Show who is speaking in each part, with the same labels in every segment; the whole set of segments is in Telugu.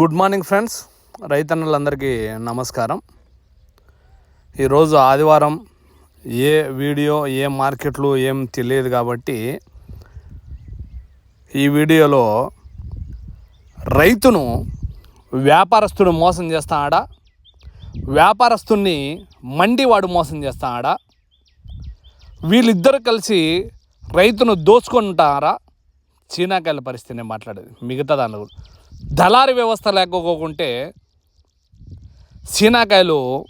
Speaker 1: గుడ్ మార్నింగ్ ఫ్రెండ్స్ రైతన్నలందరికీ నమస్కారం. ఈరోజు ఆదివారం ఏ వీడియో ఏ మార్కెట్లు ఏం తెలియదు కాబట్టి ఈ వీడియోలో రైతును వ్యాపారస్తుడు మోసం చేస్తాడా? వ్యాపారస్తుని మండివాడు మోసం చేస్తాడా? వీళ్ళిద్దరు కలిసి రైతును దోచుకుంటారా చీనాకాయల పరిస్థితి నేను మాట్లాడేది. మిగతా దాని కూడా. దళారి వ్యవస్థ లేకపోకుంటే సీనాకాయలు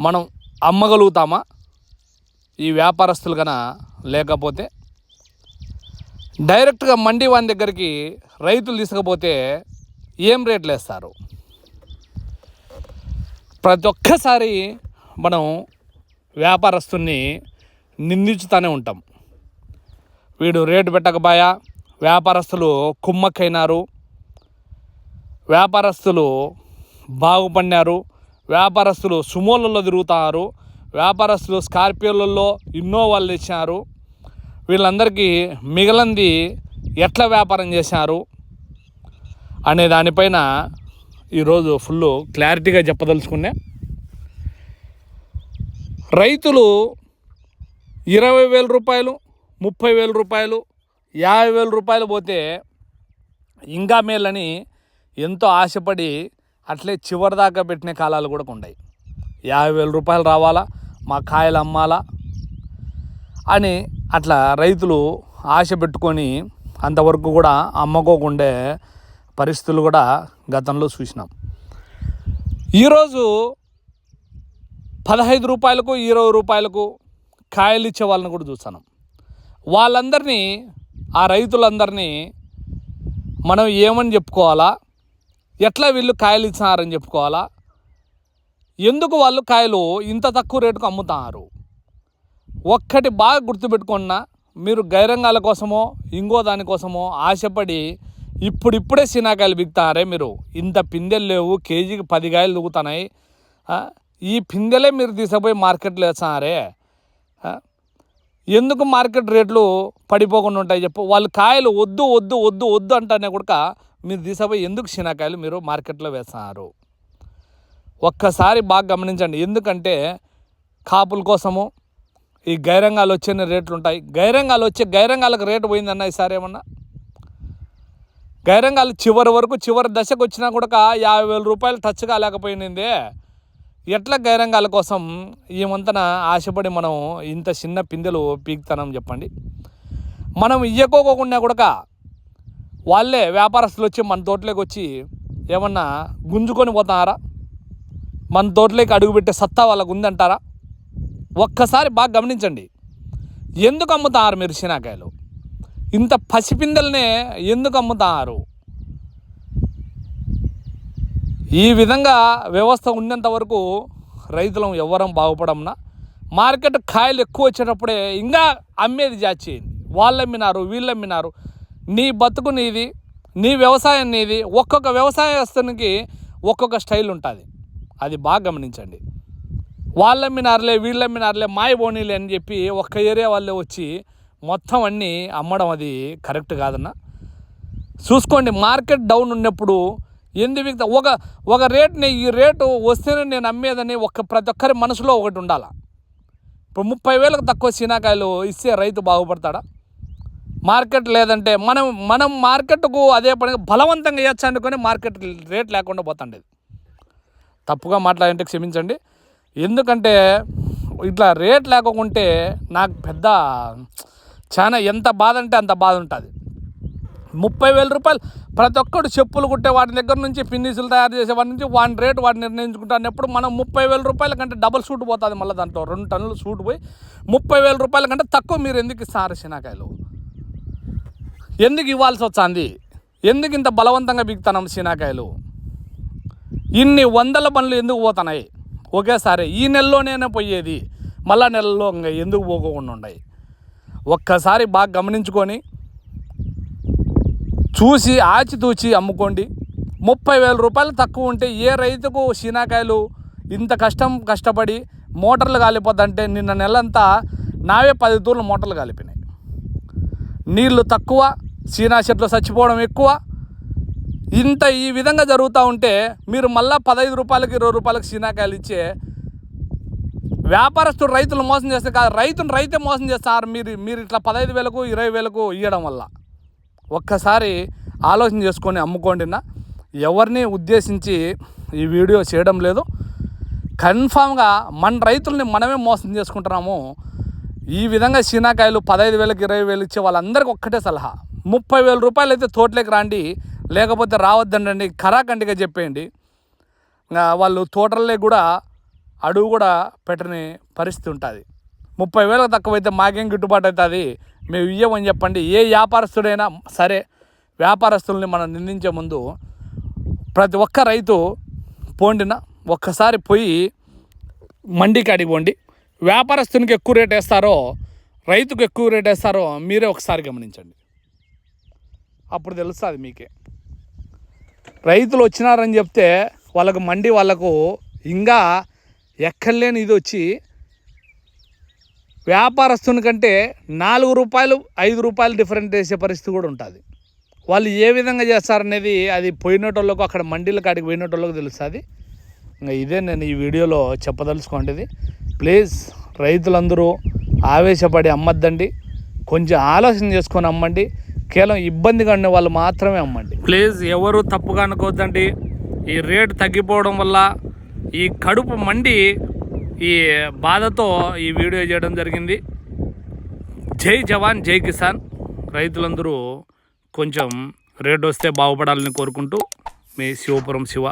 Speaker 1: మనం అమ్మగలుగుతామా? ఈ వ్యాపారస్తులు కన లేకపోతే డైరెక్ట్గా మండి వాని దగ్గరికి రైతులు తీసుకపోతే ఏం రేట్లు వేస్తారు? ప్రతి ఒక్కసారి మనం వ్యాపారస్తుని నిందించుతూనే ఉంటాం. వీడు రేటు పెట్టకపోయా? వ్యాపారస్తులు కుమ్మక్కైనారు. వ్యాపారస్తులు బాగుపడినారు వ్యాపారస్తులు సుమోలలో తిరుగుతారు వ్యాపారస్తులు స్కార్పియోలలో ఇన్నోవాలు తెచ్చినారు. వీళ్ళందరికీ మిగిలింది ఎట్లా వ్యాపారం చేశారు అనే దానిపైన ఈరోజు ఫుల్ క్లారిటీగా చెప్పదలుచుకునే రైతులు ఇరవై వేల రూపాయలు ముప్పై వేల రూపాయలు యాభై వేల రూపాయలు పోతే ఇంకా మేలని ఎంతో ఆశపడి అట్లే చివరి దాకా పెట్టిన కాలాలు కూడా ఉన్నాయి యాభై వేల రూపాయలు రావాలా మా కాయలు అమ్మాలా అని అట్లా రైతులు ఆశ పెట్టుకొని అంతవరకు కూడా అమ్మకోకుండే పరిస్థితులు కూడా గతంలో చూసినాం. ఈరోజు పదహైదు రూపాయలకు ఇరవై రూపాయలకు కాయలు ఇచ్చే వాళ్ళని కూడా చూస్తున్నాం. వాళ్ళందరినీ ఆ రైతులందరినీ మనం ఏమని చెప్పుకోవాలా? ఎట్లా వీళ్ళు కాయలు ఇచ్చినారని చెప్పుకోవాలా? ఎందుకు వాళ్ళు కాయలు ఇంత తక్కువ రేటుకు అమ్ముతున్నారు ఒక్కటి బాగా గుర్తుపెట్టుకున్న మీరు గైరంగాల కోసమో ఇంకో దానికోసమో ఆశపడి ఇప్పుడిప్పుడే సినాకాయలు బిగుతారే మీరు. ఇంత పిందెలు లేవు కేజీకి పది కాయలు దిగుతున్నాయి ఈ పిందెలే మీరు తీసుకుపోయి మార్కెట్లో వేస్తున్నారే? ఎందుకు మార్కెట్ రేట్లు పడిపోకుండా ఉంటాయి చెప్పు. వాళ్ళు కాయలు వద్దు వద్దు వద్దు వద్దు అంటేనే కూడా మీరు తీసుకుపోయి ఎందుకు శనగకాయలు మీరు మార్కెట్లో వేస్తున్నారు? ఒక్కసారి బాగా గమనించండి. ఎందుకంటే కాపుల కోసము ఈ గైరంగాలు వచ్చే రేట్లు ఉంటాయి. గైరంగాలు వచ్చే గైరంగాలకు రేటు పోయిందన్న ఈసారి ఏమన్నా? గైరంగాలు చివరి వరకు చివరి దశకు వచ్చినా కూడా యాభై వేల రూపాయలు టచ్ కాలేకపోయింది ఎట్లా గైరంగాల కోసం ఈ వంతన ఆశపడి మనం ఇంత చిన్న పిందెలు పీకుతానం చెప్పండి. మనం ఇయ్యకోకుండా కూడా వాళ్ళే వ్యాపారస్తులు వచ్చి మన తోటలోకి వచ్చి ఏమన్నా గుంజుకొని పోతున్నారా? మన తోటలోకి అడుగుపెట్టే సత్తా వాళ్ళకు ఉందంటారా? ఒక్కసారి బాగా గమనించండి. ఎందుకు అమ్ముతారు మీరు శనాకాయలు? ఇంత పసిపిందెలనే ఎందుకు అమ్ముతారు? ఈ విధంగా వ్యవస్థ ఉన్నంత వరకు రైతులం ఎవ్వరం బాగుపడమునా? మార్కెట్ కాయలు ఎక్కువ వచ్చేటప్పుడే ఇంకా అమ్మేది జాచేయండి. వాళ్ళు అమ్మినారు వీళ్ళు అమ్మినారు నీ బతుకు నీది నీ వ్యవసాయం నీది ఒక్కొక్క వ్యవసాయస్తునికి ఒక్కొక్క స్టైల్ ఉంటుంది. అది బాగా గమనించండి. వాళ్ళమ్మినారులే వీళ్ళమ్మినారులే మాయ బోనీలే అని చెప్పి ఒక్క ఏరియా వాళ్ళే వచ్చి మొత్తం అన్నీ అమ్మడం అది కరెక్ట్ కాదన్నా. చూసుకోండి మార్కెట్ డౌన్ ఉన్నప్పుడు ఎందుకు ఒక ఒక రేట్ని ఈ రేటు వస్తేనే నేను అమ్మేదని ఒక ప్రతి ఒక్కరి మనసులో ఒకటి ఉండాలి? ఇప్పుడు ముప్పై వేలకు తక్కువ సీనాకాయలు ఇస్తే రైతు బాగుపడతాడా? మార్కెట్ లేదంటే మనం మనం మార్కెట్కు అదే పని బలవంతంగా ఇవ్వచ్చు అనుకొని మార్కెట్ రేట్ లేకుండా పోతుండేది. తప్పుగా మాట్లాడంటే క్షమించండి. ఎందుకంటే ఇట్లా రేట్ లేకుంటే నాకు పెద్ద చాలా ఎంత బాధ అంటే అంత బాధ ఉంటుంది. ముప్పై వేల రూపాయలు ప్రతి ఒక్కడు చెప్పులు కుట్టే వాటి దగ్గర నుంచి ఫినిషులు తయారు చేసే వాటి నుంచి వాని రేటు వాటిని నిర్ణయించుకుంటానప్పుడు మనం ముప్పై వేల రూపాయల కంటే డబల్ సూట్ పోతుంది మళ్ళీ దాంట్లో. రెండు టన్నులు సూట్ పోయి ముప్పై వేల రూపాయల కంటే తక్కువ మీరు ఎందుకు ఇస్తారు శనాకాయలు ఎందుకు ఇవ్వాల్సి వచ్చింది ఎందుకు ఇంత బలవంతంగా బిగుతున్నాం శీనాకాయలు? ఇన్ని వందల పనులు ఎందుకు పోతున్నాయి? ఒకేసారి ఈ నెలలోనే పోయేది మళ్ళా నెలలో ఇంకా ఎందుకు పోకుండా ఉన్నాయి ఒక్కసారి బాగా గమనించుకొని చూసి ఆచితూచి అమ్ముకోండి. ముప్పై వేల రూపాయలు తక్కువ ఉంటే ఏ రైతుకు శీనాకాయలు ఇంత కష్టం కష్టపడి మోటార్లు కాలిపోద్దంటే నిన్న నెలంతా నావే పది తూర్లు మోటార్లు కాలిపోయినాయి. నీళ్ళు తక్కువ సీనా చెట్లు చచ్చిపోవడం ఎక్కువ. ఇంత ఈ విధంగా జరుగుతూ ఉంటే మీరు మళ్ళీ పదహైదు రూపాయలకి ఇరవై రూపాయలకి శీనాకాయలు ఇచ్చే వ్యాపారస్తుడు రైతులు మోసం చేస్తే కాదు రైతును రైతే మోసం చేస్తారు మీరు మీరు ఇట్లా పదహైదు వేలకు ఇరవై వేలకు ఇవ్వడం వల్ల. ఒక్కసారి ఆలోచన చేసుకొని అమ్ముకోండి నా ఎవరిని ఉద్దేశించి ఈ వీడియో చేయడం లేదు. కన్ఫామ్గా మన రైతుల్ని మనమే మోసం చేసుకుంటున్నాము. ఈ విధంగా శీనాకాయలు పదహైదు వేలకు ఇరవై వేలు ఇచ్చే వాళ్ళందరికీ ఒక్కటే సలహా. ముప్పై వేల రూపాయలు అయితే తోటలోకి రండి లేకపోతే రావద్దండి ఖరాఖండిగా చెప్పేయండి. వాళ్ళు తోటల్లో కూడా అడుగు కూడా పెట్టని పరిస్థితి ఉంటుంది. ముప్పై వేలకు తక్కువైతే మాకేం గిట్టుబాటు అవుతుంది? మేము ఇయ్యమని చెప్పండి. ఏ వ్యాపారస్తుడైనా సరే వ్యాపారస్తుల్ని మనం నిందించే ముందు ప్రతి ఒక్క రైతు పోండిన ఒక్కసారి పోయి మండికి అడిగిపోండి వ్యాపారస్తునికి ఎక్కువ రేట్ వేస్తారో రైతుకు ఎక్కువ రేట్ వేస్తారో మీరే ఒకసారి గమనించండి. అప్పుడు తెలుస్తుంది మీకే. రైతులు వచ్చినారని చెప్తే వాళ్ళకు మండి వాళ్ళకు ఇంకా ఎక్కర్లేని ఇది వచ్చి వ్యాపారస్తుని కంటే నాలుగు రూపాయలు ఐదు రూపాయలు డిఫరెంట్ చేసే పరిస్థితి కూడా ఉంటుంది. వాళ్ళు ఏ విధంగా చేస్తారనేది అది పోయినటోళ్ళకు అక్కడ మండీల కాడికి పోయినటోళ్ళకు తెలుస్తుంది. ఇంకా ఇదే నేను ఈ వీడియోలో చెప్పదలుచుకోండి ప్లీజ్ రైతులందరూ ఆవేశపడి అమ్మద్దండి. కొంచెం ఆలోచన చేసుకొని అమ్మండి. కేవలం ఇబ్బందిగా ఉండే వాళ్ళు మాత్రమే అమ్మండి. ప్లీజ్ ఎవరు తప్పుగా అనుకోవద్దండి. ఈ రేటు తగ్గిపోవడం వల్ల ఈ కడుపు మండి ఈ బాధతో ఈ వీడియో చేయడం జరిగింది. జై జవాన్ జై కిసాన్. రైతులందరూ కొంచెం రేటు వస్తే బాగుపడాలని కోరుకుంటూ మీ శివపురం శివ.